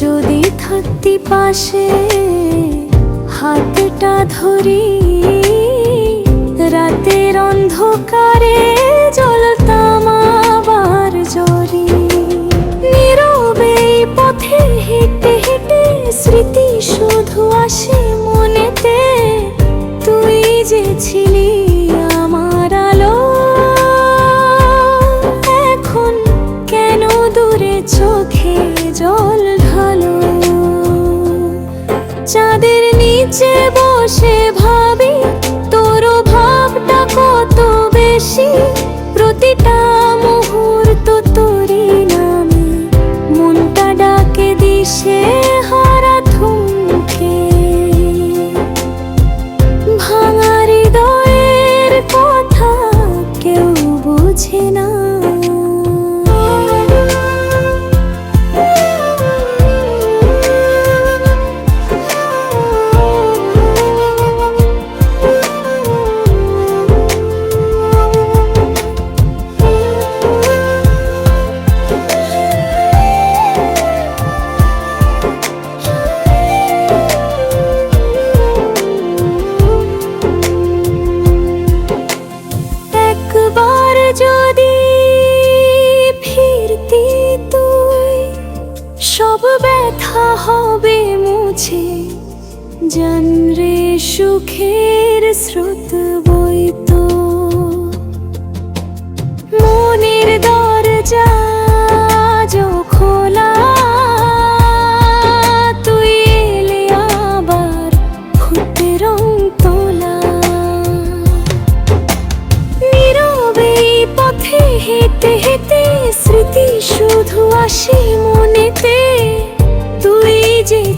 যদি থাকতি পাশে হাতটা ধরি, রাতের অন্ধকারে জ্বলতাম আবার জরি। নীরবে পথে হেঁটে হেঁটে স্মৃতি শুধু আসে মনেতে। তুই যে ছিলি নিচে বসে ভাবি, তোর ভাবটা কত বেশি? প্রতিটা মুহূর্ত তোরই নামে। মনটা ডাকে দিশে, হারা থমকে ভাঙা হৃদয়ের কথা কেউ বুঝে না। হবে মুছে, জান রে সুখের স্রোত বইতো মনের দরজা খোলা, তুই এলে আবার ফুটে রং তোলা। নীরবে পথে হেঁটে হেঁটে স্মৃতি শুধু আসে মনেতে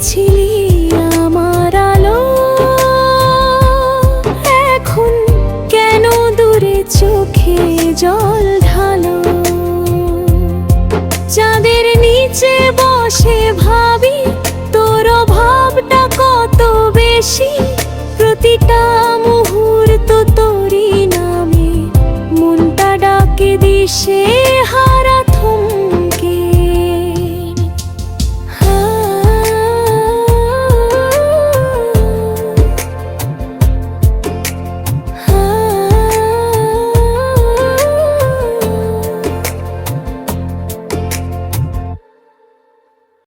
ছিলি আমার আলো। এখন কেন দূরে চোখে জল ঢালো? চাঁদের নিচে বসে ভাবি, তোর ভাবটা কত বেশি? প্রতিটা মুহূর্ত